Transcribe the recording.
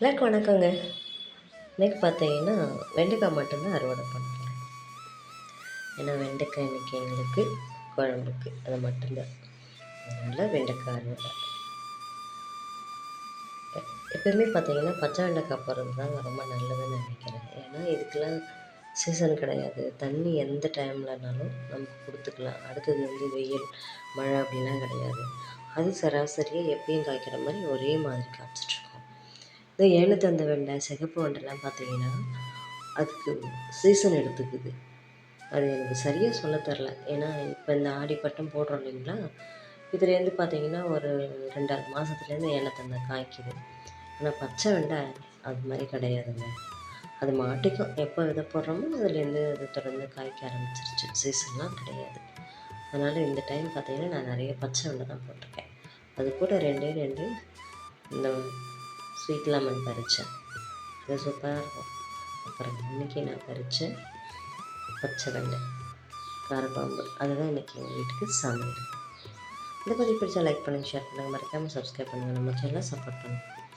எல்லாருக்கும் வணக்கங்க. இன்றைக்கி பார்த்தீங்கன்னா வெண்டைக்காய் மட்டும்தான் அறுவடை பண்ணுறேன் ஏன்னா வெண்டைக்காய் இன்றைக்கி எங்களுக்கு குழம்புக்கு அது மட்டும்தான். அதனால் வெண்டைக்காய் அறுவடை. எப்போயுமே எப்பயுமே பார்த்தீங்கன்னா பச்சை வெண்டைக்காய் போடுறது தாங்க ரொம்ப நல்லதுன்னு நினைக்கிறேன். ஏன்னா இதுக்கெல்லாம் சீசன் கிடையாது. தண்ணி எந்த டைம்லனாலும் நமக்கு கொடுத்துக்கலாம். அடுத்தது வந்து வெயில் மழை அப்படிலாம் கிடையாது. அது சராசரியாக எப்பயும் காய்க்கிற மாதிரி ஒரே மாதிரி காய்ச்சிட்ருக்கோம் இந்த ஏனத்தந்த வெண்டை சிகப்பு வெண்டைலாம் பார்த்தீங்கன்னா அதுக்கு சீசன் எடுத்துக்குது. அது எனக்கு சரியாக சொல்ல தெரில. ஏன்னா இப்போ இந்த ஆடி பட்டம் போடுறோம் இல்லைங்களா? இதுலேருந்து பார்த்தீங்கன்னா ஒரு ரெண்டாறு மாதத்துலேருந்து ஏலத்தந்தை காய்க்குது. ஆனால் பச்சை வெண்டை அது மாதிரி கிடையாதுங்க. அது மாட்டிக்கும். எப்போ விதை போடுறோமோ அதுலேருந்து அது தொடர்ந்து காய்க்க ஆரம்பிச்சிருச்சு. சீசன்லாம் கிடையாது. அதனால் இந்த டைம் பார்த்தீங்கன்னா நான் நிறைய பச்சை வெண்டை தான் போட்டிருக்கேன். அது கூட ரெண்டே ரெண்டு இந்த ஸ்வீட் லெமன் பறித்தேன் அது சூப்பராக இருக்கும். அப்புறம் இன்றைக்கி நான் பறித்தேன் பச்சை வெண்டை காரக்குழம்பு அதுதான் இன்றைக்கி எங்கள் வீட்டுக்கு சமையல். இந்த பதிவு பிடிச்சா லைக் பண்ணுங்கள் ஷேர் பண்ணுங்கள் மறக்காமல் சப்ஸ்கிரைப் பண்ணுங்கள் நம்ம சேனலை சப்போர்ட் பண்ணுங்கள்